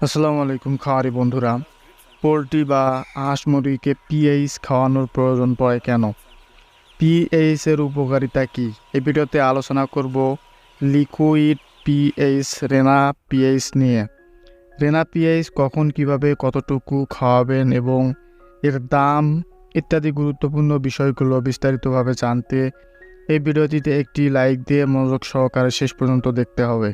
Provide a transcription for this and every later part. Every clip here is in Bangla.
আসসালামু আলাইকুম খাওয়ারি বন্ধুরা। পোলট্রি বা হাঁস মুরগিকে পিএইচ খাওয়ানোর প্রয়োজন পড়ে কেন? পিএইচ এর উপকারিতা কী? এই ভিডিওতে আলোচনা করব লিকুইড পিএইচ, রেনা পিএইচ নিয়ে। রেনা পিএইচ কখন, কীভাবে, কতটুকু খাওয়াবেন এবং এর দাম ইত্যাদি গুরুত্বপূর্ণ বিষয়গুলো বিস্তারিতভাবে জানতে এই ভিডিওটিতে একটি লাইক দিয়ে মনোযোগ সহকারে শেষ পর্যন্ত দেখতে হবে।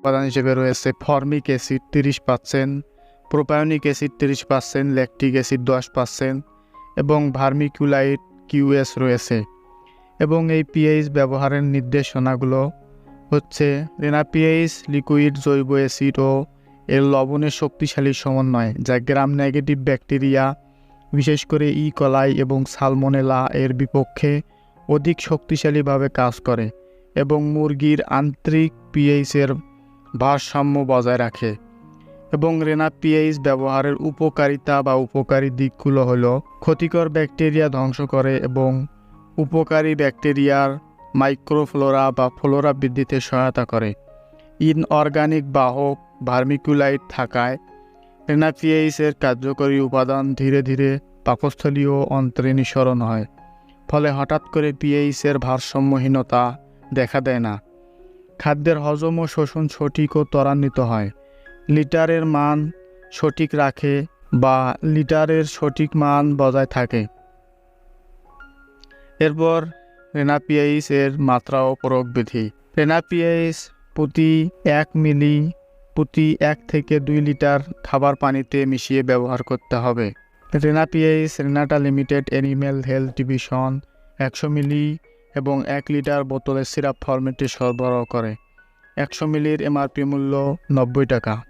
উপাদান হিসেবে রয়েছে ফর্মিক অ্যাসিড তিরিশ পার্সেন্ট, প্রোপায়নিক অ্যাসিড তিরিশ পার্সেন্ট, ল্যাকটিক অ্যাসিড দশ পার্সেন্ট এবং ভার্মিকুলাইট কিউএস রয়েছে। এবং এই পিএইচ ব্যবহারের নির্দেশনাগুলো হচ্ছে রেনা পিএইচ লিকুইড জৈব অ্যাসিড ও এর লবণের শক্তিশালী সমন্বয়, যা গ্রাম নেগেটিভ ব্যাকটেরিয়া, বিশেষ করে ই কলাই এবং সালমোনেলা এর বিপক্ষে অধিক শক্তিশালীভাবে কাজ করে এবং মুরগির আন্তরিক পিএইচের ভারসাম্য বজায় রাখে এবং রেনা পিএইচ ব্যবহারের উপকারিতা বা উপকারী দিকগুলো হলো ক্ষতিকর ব্যাকটেরিয়া ধ্বংস করে এবং উপকারী ব্যাকটেরিয়ার মাইক্রোফ্লোরা বা ফ্লোরা বৃদ্ধিতে সহায়তা করে। ইনঅর্গানিক বাহক ভার্মিকুলাইট থাকায় রেনা পিএইচের কার্যকরী উপাদান ধীরে ধীরে পাকস্থলীয় অন্তরে নিঃসরণ হয়, ফলে হঠাৎ করে পিএইচের ভারসাম্যহীনতা দেখা দেয় না। খাদ্যের হজম ও শোষণ সঠিক ও ত্বরান্বিত হয়। লিটারের মান সঠিক রাখে বা লিটারের সঠিক মান বজায় থাকে। এরপর রেনাপিয়াইস এর মাত্রা ও প্রয়োগ বিধি রেনাপিয়াইস প্রতি এক মিলি প্রতি এক থেকে দুই লিটার খাবার পানিতে মিশিয়ে ব্যবহার করতে হবে। রেনাপিয়াইস Renata limited animal health division একশো মিলি এবং এক লিটার বোতলে সিরাপ ফরম্যাটে সরবরাহ করে। একশো মিলির এমআরপি মূল্য নব্বই টাকা।